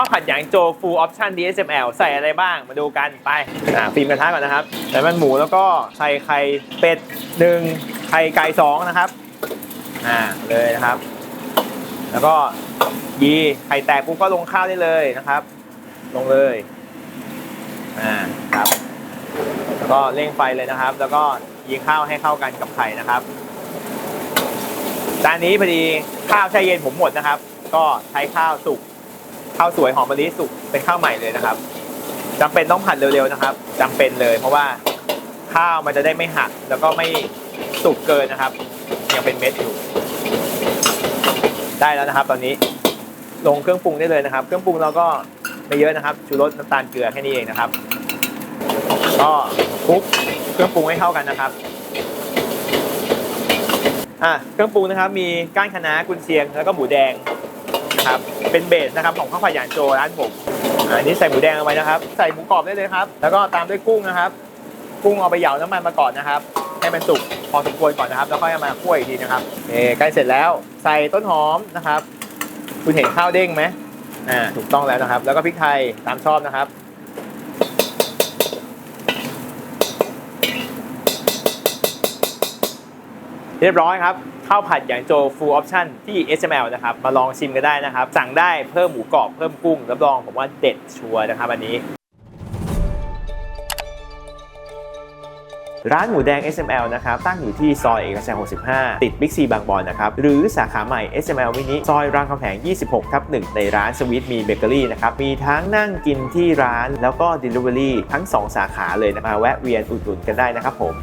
ข้าวผัดหยางโจ full option DSML ใส่อะไรบ้างมาดูกันไปอ่าฟิล์มกระทะก่อนนะครับใส่มันหมูแล้วก็ใส่ไข่เป็ดหนึ่งไข่ไก่สองนะครับอ่าเลยนะครับ แล้วก็ยีไข่แตกปุ๊บก็ลงข้าวได้เลยนะครับ ลงเลยอ่าครับแล้วก็เร่งไฟเลยนะครับ แล้วก็ยีข้าวให้เข้ากันกับไข่นะครับจานนี้พอดีข้าวแช่เย็นผมหมดนะครับ ก็ใช้ข้าวสุก ข้าวสวยหอมมะลิสุกเป็นข้าวใหม่เลยนะครับจำเป็นต้องผัดเร็วๆนะครับจำเป็นเลย เพราะว่าข้าวมันจะได้ไม่หักแล้วก็ไม่สุกเกินนะครับ ยังเป็นเม็ดอยู่ ได้แล้วนะครับ ตอนนี้ลงเครื่องปรุงได้เลยนะครับ เครื่องปรุงเราก็ไม่เยอะนะครับชูรสน้ำตาลเกลือแค่นี้เองนะครับก็คลุกเครื่องปรุงให้เข้ากันนะครับอะเครื่องปรุงนะครับ มีก้านคะน้ากุนเชียงแล้วก็หมูแดง นะครับ เป็นเบสนะครับของข้าวผัดหยานโจร้านผมอันนี้ใส่หมูแดงลงไปนะครับ ใส่หมูกรอบได้เลยครับ แล้วก็ตามด้วยกุ้งนะครับ กุ้งเอาไปเหยาน้ำมันมาก่อนนะครับให้มันสุกพอสมควรก่อนนะครับ แล้วค่อยมาคั่วอีกทีนะครับเอ่ใกล้เสร็จแล้วใส่ต้นหอมนะครับ คุณเห็นข้าวเด้งไหมอ่าถูกต้องแล้วนะครับ แล้วก็พริกไทยตามชอบนะครับ เรียบร้อยครับข้าวผัดอย่างโจ full option ที่ SML นะครับ มาลองชิมกันได้นะครับ สั่งได้เพิ่มหมูกรอบเพิ่มกุ้งรับรองผมว่าเด็ดชัวร์นะครับอันนี้ ร้านหมูแดง SML นะครับ ตั้งอยู่ที่ซอยเอกชัย 65 ติดบิ๊กซีบางบอนนะครับ หรือสาขาใหม่ SML มินิซอยรามคำแหง 26 ทับ 1 ในร้านสวีทมีเบเกอรี่นะครับ มีทั้งนั่งกินที่ร้านแล้วก็ Delivery ทั้ง 2 สาขาเลยนะมาแวะเวียนอุดหนุนกันได้นะครับผม